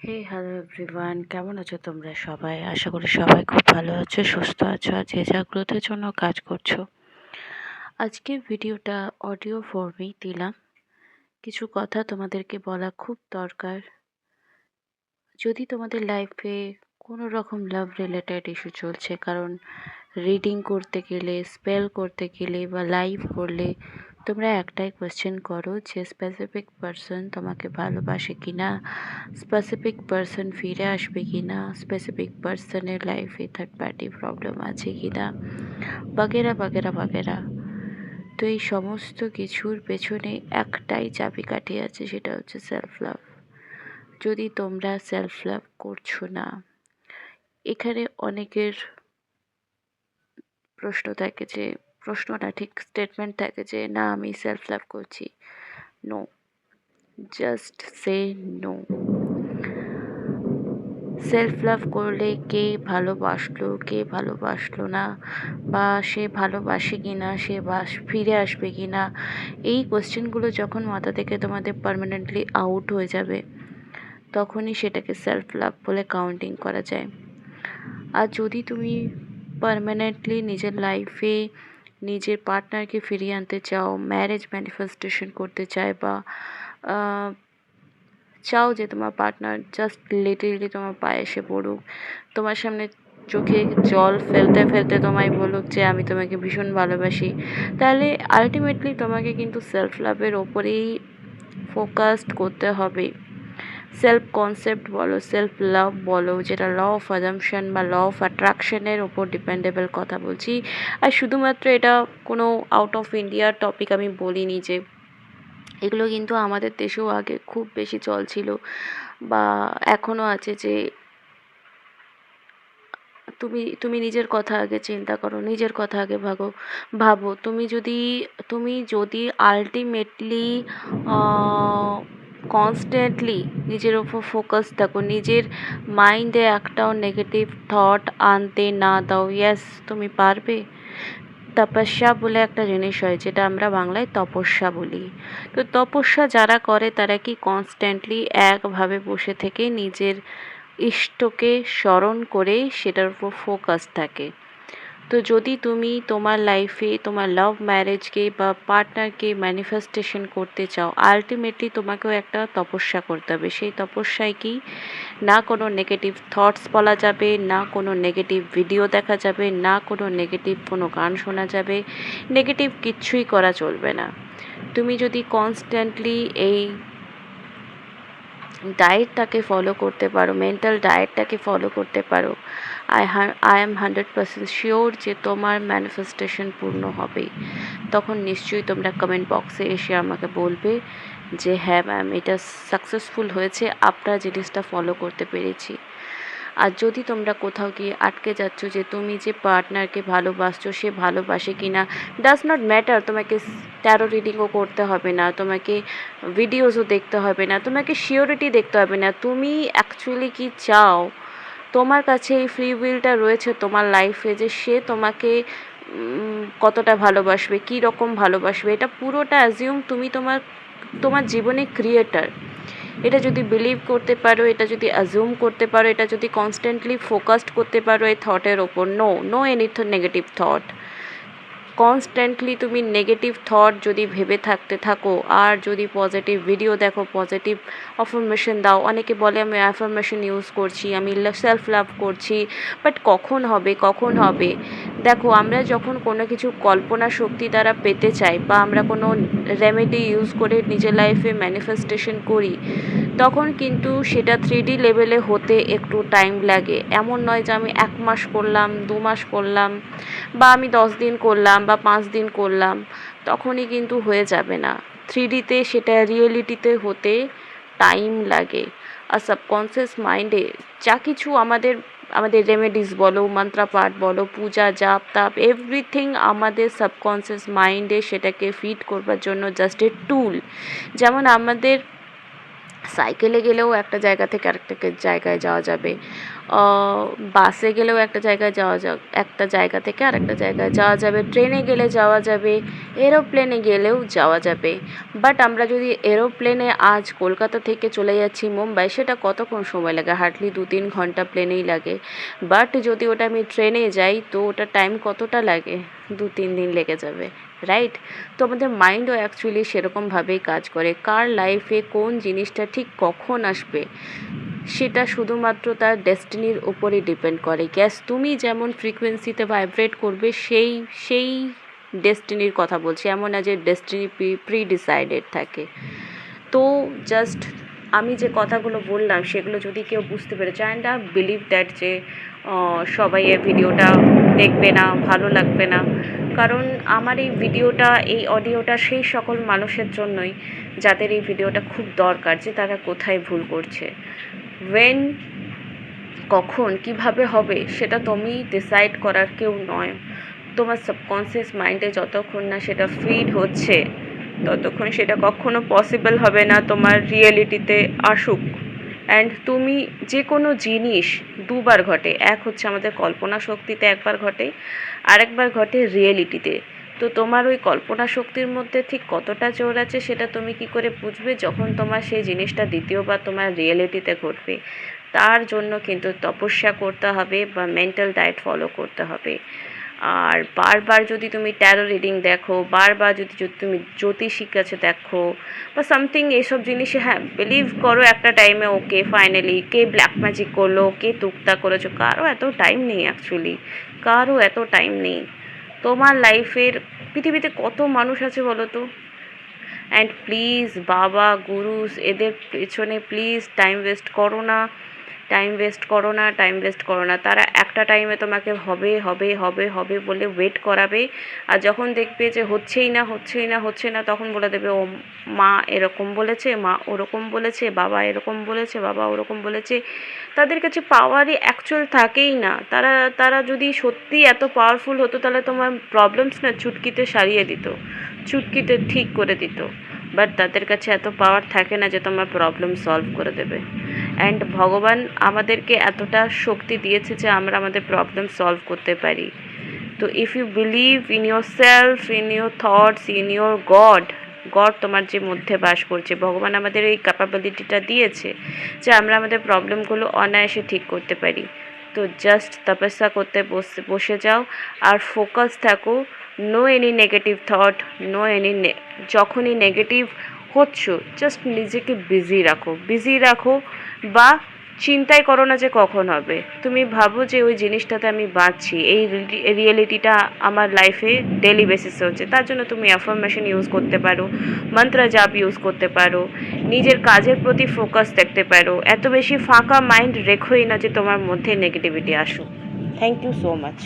হে hello everyone কেমন আছো তোমরা সবাই? আশা করি সবাই খুব ভালো আছো, সুস্থ আছো আর যে যা গ্রোথের জন্য কাজ করছ। আজকে ভিডিওটা অডিও ফর্মেই দিলাম। কিছু কথা তোমাদেরকে বলা খুব দরকার। যদি তোমাদের লাইফে কোনো রকম লাভ রিলেটেড ইস্যু চলছে, কারণ রিডিং করতে গেলে স্পেল করতে গেলে বা লাইভ করলে তোমরা একটাই কোয়েশ্চেন করো যে স্পেসিফিক পারসন তোমাকে ভালোবাসে কি না স্পেসিফিক পারসন ফিরে আসবে কি না স্পেসিফিক পারসনের লাইফে থার্ড পার্টি প্রবলেম আছে কি না বাগেরা বাগেরা বাগেরা, তো এই সমস্ত কিছুর পেছনে একটাই চাবিকাঠি আছে, সেটা হচ্ছে সেলফ লাভ যদি তোমরা সেলফ লাভ করছ না, এখানে অনেকের প্রশ্ন থাকে যে প্রশ্নটা ঠিক স্টেটমেন্ট থাকে যে, না, আমি সেলফ লাভ করছি। নো জাস্ট সে নো সেলফ লাভ করলে কে ভালোবাসলো কে ভালোবাসলো না? বা সে ভালোবাসে কি না সে বাস, ফিরে আসবে কি না এই কোয়েশ্চেনগুলো যখন মাথা থেকে তোমাদের পারমানেন্টলি আউট হয়ে যাবে, তখনই সেটাকে সেলফ লাভ বলে কাউন্টিং করা যায়। আর যদি তুমি পারমানেন্টলি নিজের লাইফে নিজের পার্টনারকে ফিরিয়ে আনতে চাও ম্যারেজ ম্যানিফেস্টেশন করতে চায় বা চাও যে তোমার পার্টনার জাস্ট লিটারলি তোমার পায়ে এসে পড়ুক। তোমার সামনে চোখে জল ফেলতে ফেলতে তোমায় বলুক যে আমি তোমাকে ভীষণ ভালোবাসি। তাহলে আলটিমেটলি তোমাকে কিন্তু সেলফ লাভের ওপরেই ফোকাসড করতে হবে। সেলফ কনসেপ্ট বলো সেলফ লাভ বলো, যেটা ল অফ অ্যাজামশন বা ল অফ অ্যাট্রাকশনের ওপর ডিপেন্ডেবল কথা বলছি। আর শুধুমাত্র এটা কোনো আউট অফ ইন্ডিয়ার টপিক আমি বলিনি যে এগুলো কিন্তু আমাদের দেশেও আগে খুব বেশি চল ছিল বা এখনও আছে যে তুমি তুমি নিজের কথা আগে চিন্তা করো, নিজের কথা আগে ভাগো, ভাবো। তুমি যদি তুমি যদি আলটিমেটলি কনস্ট্যান্টলি নিজের ওপর ফোকাস থাকো। নিজের মাইন্ডে একটাও নেগেটিভ থট আনতে না দাও। ইয়াস তুমি পারবে। তপস্যা বলে একটা জিনিস হয়, যেটা আমরা বাংলায় তপস্যা বলি। তো তপস্যা যারা করে, তারা কি কনস্ট্যান্টলি একভাবে বসে থেকে নিজের ইষ্টকে স্মরণ করে সেটার উপর ফোকাস থাকে। তো যদি তুমি তোমার লাইফে তোমার লাভ ম্যারেজকে বা পার্টনারকে ম্যানিফেস্টেশন করতে চাও আলটিমেটলি তোমাকেও একটা তপস্যা করতে হবে। সেই তপস্যায় কি? না কোনো নেগেটিভ থটস বলা যাবে, না কোনো নেগেটিভ ভিডিও দেখা যাবে, না কোনো নেগেটিভ কোনো গান শোনা যাবে নেগেটিভ কিচ্ছুই করা চলবে না। তুমি যদি কনস্ট্যান্টলি এই ডায়েটটাকে ফলো করতে পারো মেন্টাল ডায়েটটাকে ফলো করতে পারো। I I am hundred percent sure যে তোমার ম্যানিফেস্টেশন পূর্ণ হবেই। তখন নিশ্চয়ই তোমরা কমেন্ট বক্সে এসে আমাকে বলবে যে হ্যাঁ ম্যাম এটা সাকসেসফুল হয়েছে। আপনার জিনিসটা ফলো করতে পেরেছি। আর যদি তোমরা কোথাও গিয়ে আটকে যাচ্ছ যে তুমি যে পার্টনারকে ভালোবাসছো, সে ভালোবাসে কি না ডাজ নট ম্যাটার তোমাকে ট্যারো রিডিংও করতে হবে না, তোমাকে ভিডিওসও দেখতে হবে না, তোমাকে শিওরিটি দেখতে হবে না। তুমি অ্যাকচুয়ালি কি চাও? তোমার কাছে এই ফ্রি উইলটা রয়েছে তোমার লাইফে যে সে তোমাকে কতটা ভালোবাসবে কী রকম ভালোবাসবে, এটা পুরোটা অ্যাজিউম তুমি তোমার তোমার জীবনে ক্রিয়েটার এটা যদি বিলিভ করতে পারো, এটা যদি অ্যাজুম করতে পারো, এটা যদি কনস্ট্যান্টলি ফোকাসড করতে পারো, এই থটের ওপর no no any negative thought constantly তুমি নেগেটিভ থট যদি ভেবে থাকতে থাকো, আর যদি পজিটিভ ভিডিও দেখো পজিটিভ অফরমেশন দাও, অনেকে বলে আমি অ্যাফরমেশন ইউজ করছি, আমি সেলফ লাভ করছি বাট কখন হবে কখন হবে? দেখো, আমরা যখন কোনো কিছু কল্পনা শক্তি দ্বারা পেতে চাই, বা আমরা কোনো রেমেডি ইউজ করে নিজের লাইফে ম্যানিফেস্টেশন করি তখন কিন্তু সেটা থ্রি ডি লেভেলে হতে একটু টাইম লাগে। এমন নয় যে আমি এক মাস করলাম, দু মাস করলাম, বা আমি দশ দিন করলাম, বা পাঁচ দিন করলাম, তখনই কিন্তু হয়ে যাবে না। থ্রি ডিতে সেটা রিয়েলিটিতে হতে টাইম লাগে। আর সাবকনসিয়াস মাইন্ডে যা কিছু আমাদের আমাদের রেমেডিস বলো মন্ত্রা পাঠ বলো, পূজা, জাপ, তাপ এভরিথিং আমাদের সাবকনসিয়াস মাইন্ডে সেটাকে ফিট করবার জন্য জাস্ট এ টুল যেমন আমাদের সাইকেলে গেলেও একটা জায়গা থেকে আরেকটা জায়গায় যাওয়া যাবে। বাসে গেলেও একটা জায়গায় যাওয়া যা একটা জায়গা থেকে আর একটা জায়গায় যাওয়া যাবে। ট্রেনে গেলে যাওয়া যাবে, এরোপ্লেনে গেলেও যাওয়া যাবে। বাট আমরা যদি এরোপ্লেনে আজ কলকাতা থেকে চলে যাচ্ছি মুম্বাই, সেটা কতক্ষণ সময় লাগে? হার্ডলি দু তিন ঘণ্টা প্লেনেই লাগে। বাট যদি ওটা আমি ট্রেনে যাই, তো ওটা টাইম কতটা লাগে? দু তিন দিন লেগে যাবে রাইট তো আমাদের মাইন্ডও অ্যাকচুয়ালি সেরকমভাবেই কাজ করে। কার লাইফে কোন জিনিসটা ঠিক কখন আসবে? সেটা শুধুমাত্র তার ডেস্টিনির উপরে ডিপেন্ড করে। গ্যাস, তুমি যেমন ফ্রিকোয়েন্সিতে ভাইব্রেট করবে, সেই সেই ডেস্টিনির কথা বলছি, এমন না যে ডেস্টিনি প্রি ডিসাইডেড থাকে। তো জাস্ট আমি যে কথাগুলো বললাম, সেগুলো যদি কেউ বুঝতে পেরেছে অ্যান্ড আই বিলিভ দ্যাট যে সবাই এই ভিডিওটা দেখবে না, ভালো লাগবে না। কারণ আমার এই ভিডিওটা, এই অডিওটা সেই সকল মানুষের জন্যই, যাদের এই ভিডিওটা খুব দরকার যে তারা কোথায় ভুল করছে। ওয়েন কখন, কীভাবে হবে, সেটা তুমি ডিসাইড করার কেউ নয়। তোমার সাবকনসিয়াস মাইন্ডে যতক্ষণ না সেটা ফিড হচ্ছে, ততক্ষণ সেটা কখনো পসিবল হবে না তোমার রিয়েলিটিতে আসুক। অ্যান্ড তুমি যে কোনো জিনিস দুবার ঘটে, এক হচ্ছে আমাদের কল্পনা শক্তিতে একবার ঘটে, আরেকবার ঘটে রিয়েলিটিতে তো তোমার ওই কল্পনা শক্তির মধ্যে ঠিক কতটা জোর আছে সেটা তুমি কি করে বুঝবে যখন তোমার সেই জিনিসটা দ্বিতীয়বার তোমার রিয়েলিটিতে ঘটবে? তার জন্য কিন্তু তপস্যা করতে হবে বা মেন্টাল ডায়েট ফলো করতে হবে। আর বারবার যদি তুমি ট্যারো রিডিং দেখো, বারবার যদি তুমি জ্যোতিষীর কাছে দেখো, বা সামথিং এইসব জিনিসে হ্যাঁ বিলিভ করো একটা টাইমে ওকে ফাইনালি কে ব্ল্যাক ম্যাজিক করল, কে তুকতা করেছ, কারও এত টাইম নেই অ্যাকচুয়ালি কারও এত টাইম নেই। তোমার লাইফের পৃথিবীতে কত মানুষ আছে বলো তো? অ্যান্ড প্লিজ বাবা গুরুস এদের পেছনে প্লিজ টাইম ওয়েস্ট করো না। টাইম ওয়েস্ট করো না টাইম ওয়েস্ট করো না। তারা একটা টাইমে তোমাকে হবে হবে হবে হবে বলে ওয়েট করাবে। আর যখন দেখবে যে হচ্ছেই না হচ্ছেই না হচ্ছে না, তখন বলে দেবে, ও মা এরকম বলেছে, মা ওরকম বলেছে, বাবা এরকম বলেছে, বাবা ওরকম বলেছে। তাদের কাছে পাওয়ারই অ্যাকচুয়াল থাকেই না। তারা তারা যদি সত্যি এত পাওয়ারফুল হতো, তাহলে তোমার প্রবলেমস না চুটকিতে সারিয়ে দিত, চুটকিতে ঠিক করে দিত। বাট তাদের কাছে এত পাওয়ার থাকে না যে তোমার প্রবলেম সলভ করে দেবে। অ্যান্ড ভগবান আমাদেরকে এতটা শক্তি দিয়েছে যে আমরা আমাদের প্রবলেম সলভ করতে পারি। তো if you believe in yourself in your thoughts in your God God তোমার যে মধ্যে বাস করছে, ভগবান আমাদের এই ক্যাপাবিলিটিটা দিয়েছে যে আমরা আমাদের প্রবলেমগুলো অনায়াসে ঠিক করতে পারি। তো জাস্ট তপস্যা করতে বসে বসে যাও, আর ফোকাস থাকো no any negative thought no any যখনই নেগেটিভ হচ্ছ জাস্ট নিজেকে বিজি রাখো। বিজি রাখো বা চিন্তাই করো না যে কখন হবে। তুমি ভাবো যে ওই জিনিসটাতে আমি বাঁচছি। এই রিয়েলিটিটা আমার লাইফে ডেলি বেসিসে হচ্ছে। তার জন্য তুমি অ্যাফার্মেশন ইউজ করতে পারো মন্ত্র জাপ ইউজ করতে পারো, নিজের কাজের প্রতি ফোকাস দেখতে পারো। এত বেশি ফাঁকা মাইন্ড রেখোই না যে তোমার মধ্যে নেগেটিভিটি আসুক। Thank you so much